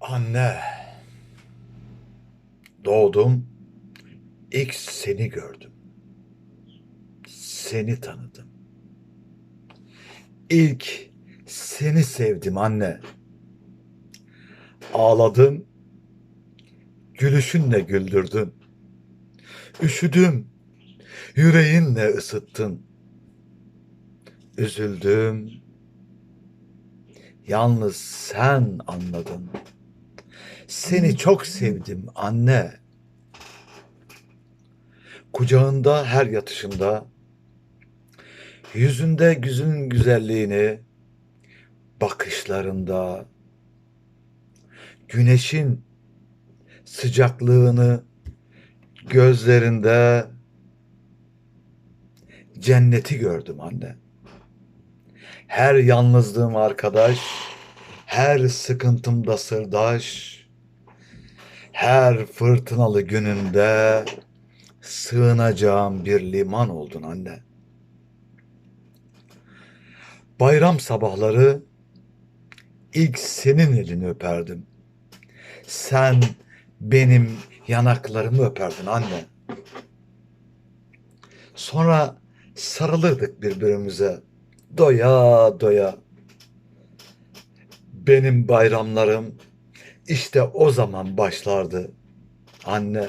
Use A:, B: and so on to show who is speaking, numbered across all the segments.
A: Anne. Doğdum. İlk seni gördüm. Seni tanıdım. İlk seni sevdim anne. Ağladım. Gülüşünle güldürdün. Üşüdüm. Yüreğinle ısıttın. Üzüldüm. Yalnız sen anladın. Seni çok sevdim anne. Kucağında her yatışında, yüzünde güzün güzelliğini, bakışlarında, güneşin sıcaklığını gözlerinde cenneti gördüm anne. Her yalnızlığım arkadaş, her sıkıntımda sırdaş, her fırtınalı günümde sığınacağım bir liman oldun anne. Bayram sabahları ilk senin elini öperdim. Sen benim yanaklarımı öperdin anne. Sonra sarılırdık birbirimize doya doya. Benim bayramlarım işte o zaman başlardı anne.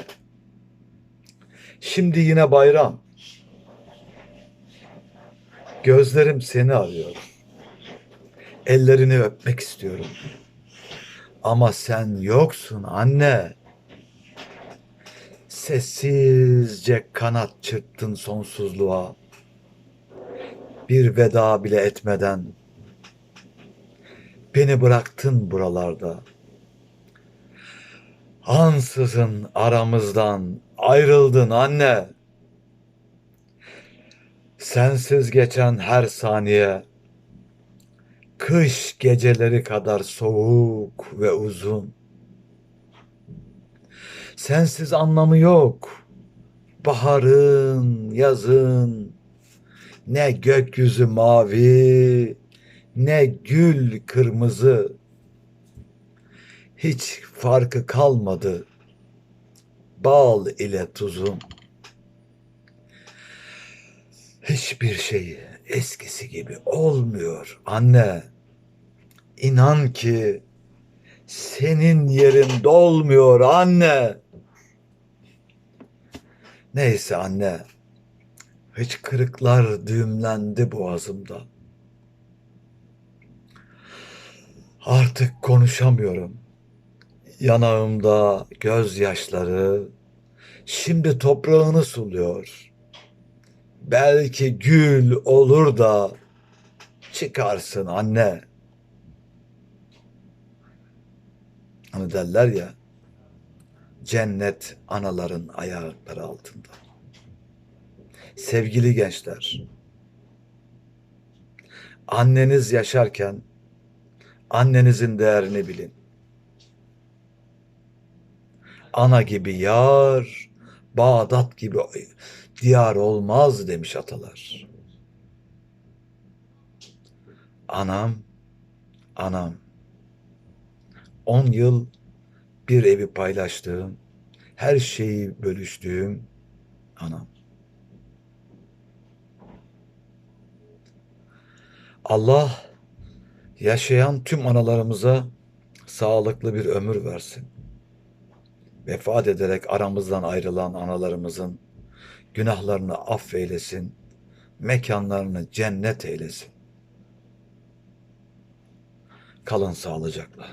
A: Şimdi yine bayram. Gözlerim seni arıyor. Ellerini öpmek istiyorum. Ama sen yoksun anne. Sessizce kanat çırptın sonsuzluğa. Bir veda bile etmeden beni bıraktın buralarda. Ansızın aramızdan ayrıldın anne. Sensiz geçen her saniye kış geceleri kadar soğuk ve uzun. Sensiz anlamı yok. Baharın, yazın, ne gökyüzü mavi, ne gül kırmızı. Hiç farkı kalmadı bal ile tuzun. Hiçbir şey eskisi gibi olmuyor anne. İnan ki senin yerin dolmuyor anne. Neyse anne. Hıçkırıklar düğümlendi boğazımda. Artık konuşamıyorum. Yanağımda gözyaşları şimdi toprağını suluyor. Belki gül olur da çıkarsın anne. Hani derler ya cennet anaların ayakları altında. Sevgili gençler, anneniz yaşarken annenizin değerini bilin. Ana gibi yar, Bağdat gibi diyar olmaz demiş atalar. Anam, anam. On yıl bir evi paylaştığım, her şeyi bölüştüğüm anam. Allah yaşayan tüm analarımıza sağlıklı bir ömür versin. Vefat ederek aramızdan ayrılan analarımızın günahlarını affeylesin, mekanlarını cennet eylesin. Kalın sağlıcakla.